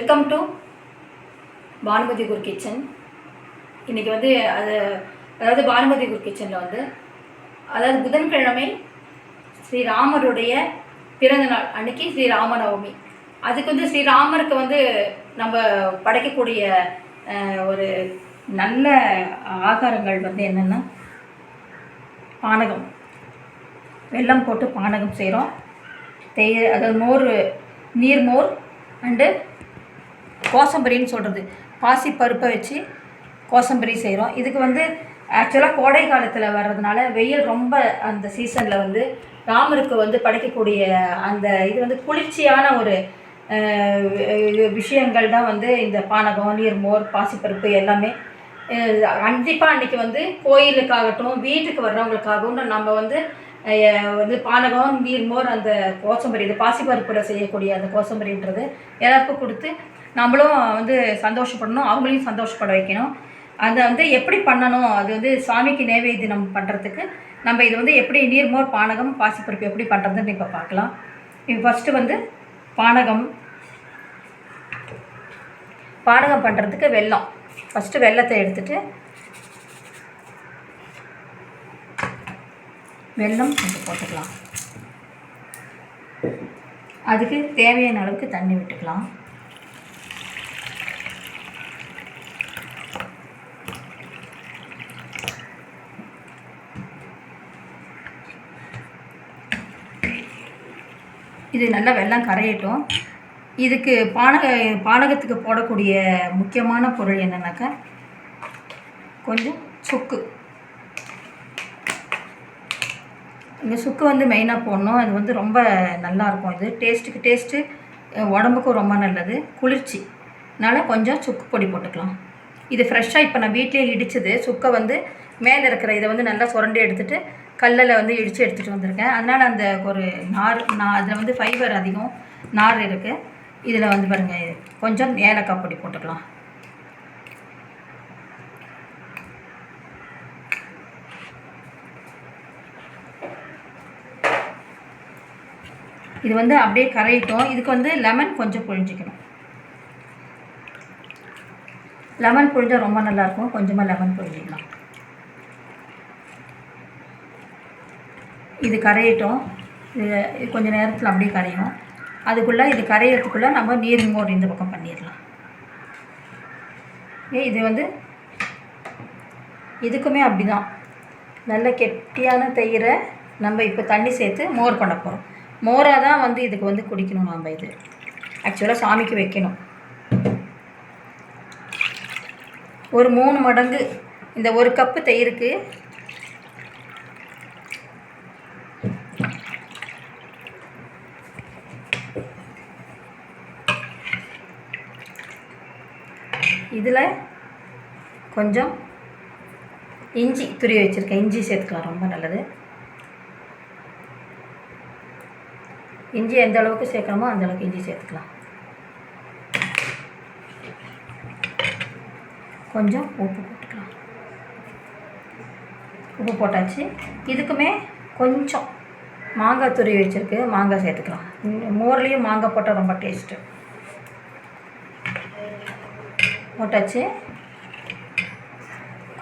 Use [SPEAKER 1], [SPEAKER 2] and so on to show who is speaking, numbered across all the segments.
[SPEAKER 1] Welcome to Bhanumathi குர் kitchen இன்றைக்கி வந்து அது அதாவது பானுமதி குர் கிச்சனில் வந்து அதாவது புதன்கிழமை ஸ்ரீராமருடைய பிறந்த நாள் அன்னைக்கு ஸ்ரீராமநவமி அதுக்கு வந்து ஸ்ரீராமருக்கு வந்து நம்ம படைக்கக்கூடிய ஒரு நல்ல ஆகாரங்கள் வந்து என்னென்னா பானகம். வெல்லம் போட்டு பானகம் செய்கிறோம் தேய அதாவது மோர் நீர் மோர் அண்டு கோசம்பரின்னு சொல்கிறது பாசி பருப்பை வச்சு கோசம்பரி செய்கிறோம் இதுக்கு வந்து ஆக்சுவலாக கோடை காலத்தில் வர்றதுனால வெயில் ரொம்ப அந்த சீசனில் வந்து ராமருக்கு வந்து படைக்கக்கூடிய அந்த இது வந்து குளிர்ச்சியான ஒரு விஷயங்கள் தான் வந்து இந்த பானகம் நீர்மோர் பாசிப்பருப்பு எல்லாமே. கண்டிப்பாக அன்றைக்கி வந்து கோயிலுக்காகட்டும் வீட்டுக்கு வர்றவங்களுக்காகவும் நம்ம வந்து வந்து பானகம் நீர்மோர் அந்த கோசம்பரி இது பாசிப்பருப்பில் செய்யக்கூடிய அந்த கோசம்பரின்றது எல்லாருக்கும் கொடுத்து நம்மளும் வந்து சந்தோஷப்படணும் அவங்களையும் சந்தோஷப்பட வைக்கணும். அதை வந்து எப்படி பண்ணணும்? அது வந்து சுவாமிக்கு நைவேத்தியம் பண்ணுறதுக்கு நம்ம இது வந்து எப்படி நீர்மோர் பானகம் பாசிப்பருப்பு எப்படி பண்ணுறதுன்னு இப்போ பார்க்கலாம். இப்போ ஃபஸ்ட்டு வந்து பானகம். பானகம் பண்ணுறதுக்கு வெல்லம். ஃபஸ்ட்டு வெல்லத்தை எடுத்துகிட்டு வெல்லம் கொஞ்சம் போட்டுக்கலாம். அதுக்கு தேவையான அளவுக்கு தண்ணி விட்டுக்கலாம். இது நல்லா வெள்ளம் கரையட்டும். இதுக்கு பானக பானகத்துக்கு போடக்கூடிய முக்கியமான பொருள் என்னென்னாக்கா கொஞ்சம் சுக்கு. இந்த சுக்கு வந்து மெயினாக போடணும். அது வந்து ரொம்ப நல்லாயிருக்கும் இது டேஸ்ட்டுக்கு டேஸ்ட்டு உடம்புக்கும் ரொம்ப நல்லது. குளிர்ச்சி. அதனால் கொஞ்சம் சுக்கு பொடி போட்டுக்கலாம். இது ஃப்ரெஷ்ஷாக இப்போ நான் வீட்லேயே இடிச்சது. சுக்கை வந்து மேலே இருக்கிற இதை வந்து நல்லா சுரண்டி எடுத்துகிட்டு கல்லில் வந்து இடித்து எடுத்துகிட்டு வந்திருக்கேன். அதனால் அந்த ஒரு நார் நான் அதில் வந்து ஃபைபர் அதிகம் நார் இருக்குது இதில் வந்து பாருங்கள் கொஞ்சம் ஏலக்காய் பொடி போட்டுக்கலாம். இது வந்து அப்படியே கரையிட்டோம். இதுக்கு வந்து லெமன் கொஞ்சம் புழிஞ்சிக்கணும். லெமன் புழிஞ்சால் ரொம்ப நல்லாயிருக்கும் கொஞ்சமாக லெமன் புழிஞ்சிக்கலாம். இது கரையட்டும். இது கொஞ்சம் நேரத்தில் அப்படியே கரையும். அதுக்குள்ளே இது கரையிறதுக்குள்ளே நம்ம நீர் மோர் இந்த பக்கம் பண்ணிடலாம். ஏ இது வந்து இதுக்குமே அப்படி தான் நல்ல கெட்டியான தயிரை நம்ம இப்போ தண்ணி சேர்த்து மோர் பண்ண போகிறோம் மோராக தான் வந்து இதுக்கு வந்து குடிக்கணும் நம்ம இது. ஆக்சுவலாக சாமிக்கு வைக்கணும். ஒரு மூணு மடங்கு இந்த ஒரு கப்பு தயிருக்கு இதில் கொஞ்சம் இஞ்சி துரிய வச்சுருக்கேன். இஞ்சி சேர்த்துக்கலாம் ரொம்ப நல்லது. இஞ்சி எந்த அளவுக்கு சேர்க்கணுமோ அந்த அளவுக்கு இஞ்சி சேர்த்துக்கலாம். கொஞ்சம் உப்பு போட்டுக்கலாம். உப்பு போட்டாச்சு. இதுக்குமே கொஞ்சம் மாங்காய் துருவி வச்சுருக்கு. மாங்காய் சேர்த்துக்கலாம். மோர்லேயும் மாங்காய் போட்டால் ரொம்ப டேஸ்ட்டு போட்டாச்சு.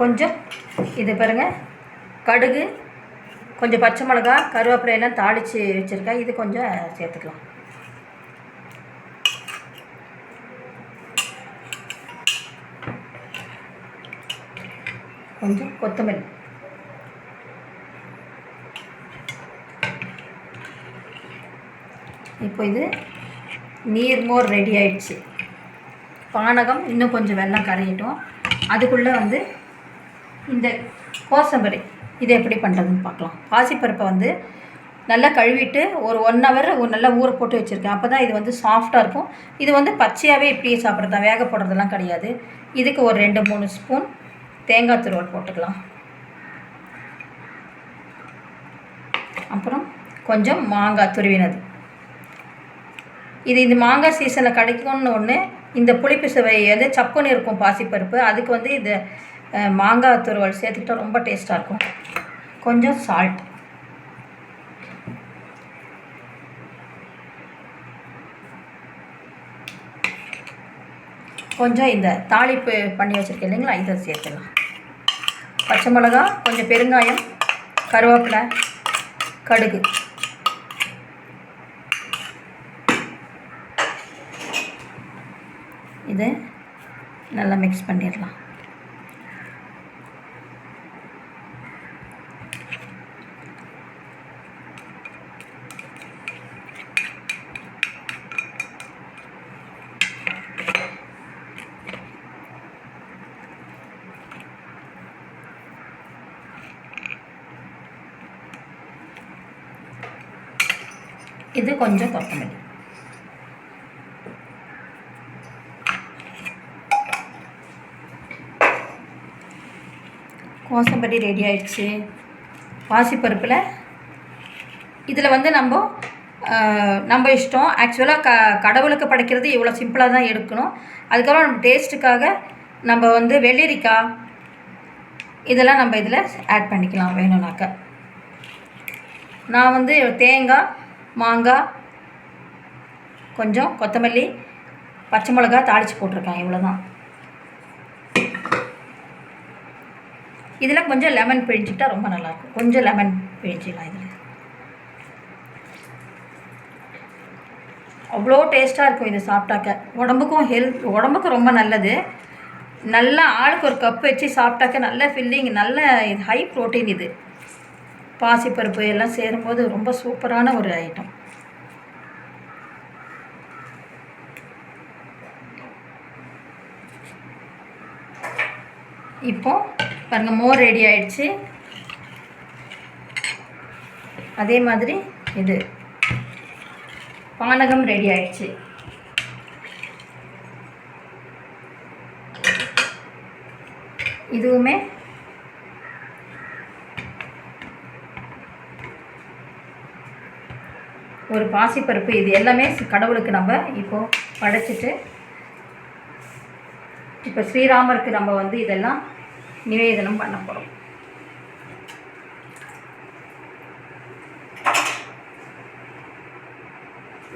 [SPEAKER 1] கொஞ்சம் இது பாருங்கள் கடுகு கொஞ்சம் பச்சை மிளகா கருவேப்பிலை எல்லாம் தாளித்து வச்சுருக்கேன். இது கொஞ்சம் சேர்த்துக்கலாம். கொஞ்சம் கொத்தமல்லி. இப்போ இது நீர்மோர் ரெடி ஆயிடுச்சு. பானகம் இன்னும் கொஞ்சம் வெள்ளம் கரையட்டும். அதுக்குள்ளே வந்து இந்த கோசம்பரி இது எப்படி பண்ணுறதுன்னு பார்க்கலாம். பாசிப்பருப்பை வந்து நல்லா கழுவிட்டு ஒரு ஒன் ஹவர் ஒரு நல்லா ஊற போட்டு வச்சுருக்கேன். அப்போ தான் இது வந்து சாஃப்டாக இருக்கும். இது வந்து பச்சையாகவே இப்படியே சாப்பிட்றது தான். வேக போடுறதெல்லாம் கிடையாது. இதுக்கு ஒரு ரெண்டு மூணு ஸ்பூன் தேங்காய் துருவல் போட்டுக்கலாம். அப்புறம் கொஞ்சம் மாங்காய் துருவினது. இது இந்த மாங்காய் சீசனில் கிடைக்கும்னு ஒன்று இந்த புளிப்பு சுவை வந்து சப்புன்னு இருக்கும் பாசிப்பருப்பு. அதுக்கு வந்து இது மாங்காய் துருவல் சேர்த்துக்கிட்டா ரொம்ப டேஸ்ட்டாக இருக்கும். கொஞ்சம் சால்ட் கொஞ்சம் இந்த தாளிப்பு பண்ணி வச்சுருக்கேன் இல்லைங்களா? இதை சேர்த்துடலாம். பச்சை மிளகா கொஞ்சம் பெருங்காயம் கருவேப்பிலை கடுகு. இதை நல்லா மிக்ஸ் பண்ணிடலாம். இது கொஞ்சம் கொத்தமல்லி கோசம்பட்டி ரெடி ஆயிடுச்சு. பாசிப்பருப்பில் இதில் வந்து நம்ம நம்ம இஷ்டம். ஆக்சுவலாக க கடவுளுக்கு படைக்கிறது இவ்வளோ சிம்பிளாக தான் எடுக்கணும். அதுக்கப்புறம் நம்ம டேஸ்ட்டுக்காக நம்ம வந்து வெள்ளரிக்காய் இதெல்லாம் நம்ம இதில் ஆட் பண்ணிக்கலாம் வேணும்னாக்க. நான் வந்து தேங்காய் மாங்காய் கொஞ்சம் கொத்தமல்லி பச்சை மிளகா தாளித்து போட்டிருக்கேன். இவ்வளோ தான் இதில் கொஞ்சம் லெமன் பிழிஞ்சிக்கிட்டால் ரொம்ப நல்லாயிருக்கும். கொஞ்சம் லெமன் பிழிஞ்சிக்கலாம் இதில். அவ்வளோ டேஸ்ட்டாக இருக்கும் இது சாப்பிட்டாக்க. உடம்புக்கும் ஹெல்த் உடம்புக்கும் ரொம்ப நல்லது. நல்லா ஆளுக்கு ஒரு கப் வச்சு சாப்பிட்டாக்க நல்ல ஃபில்லிங் நல்ல இது ஹை ப்ரோட்டீன் இது. பாசிப்பருப்பு எல்லாம் சேரும்போது ரொம்ப சூப்பரான ஒரு ஐட்டம் இப்போது பாருங்கள் மோர் ரெடி ஆயிடுச்சு. அதே மாதிரி இது. பானகம் ரெடி ஆயிடுச்சு. இதுவுமே ஒரு பாசிப்பருப்பு. இது எல்லாமே கடவுளுக்கு நம்ம இப்போ படைச்சிட்டு இப்போ ஸ்ரீராமருக்கு நம்ம வந்து இதெல்லாம் நிவேதனம் பண்ண போகிறோம்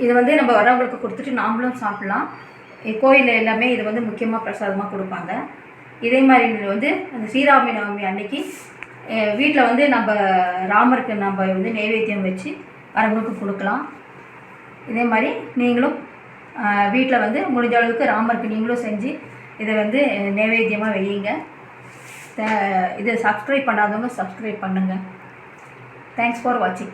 [SPEAKER 1] இது வந்து நம்ம வரவங்களுக்கு கொடுத்துட்டு நாமளும் சாப்பிட்லாம். கோயிலில் எல்லாமே இது வந்து முக்கியமாக பிரசாதமாக கொடுப்பாங்க. இதே மாதிரி வந்து அந்த ஸ்ரீராமி நவமி அன்னைக்கு வீட்டில் வந்து நம்ம ராமருக்கு நம்ம வந்து நைவேத்தியம் வச்சு வரவங்களுக்கு கொடுக்கலாம். இதே மாதிரி நீங்களும் வீட்டில் வந்து முடிஞ்ச அளவுக்கு ராமருக்கு நீங்களும் செஞ்சு இதை வந்து நைவேத்தியமாக வையுங்க. இதை சப்ஸ்கிரைப் பண்ணாதவங்க சப்ஸ்கிரைப் பண்ணுங்கள் தேங்க்ஸ் ஃபார் வாட்சிங்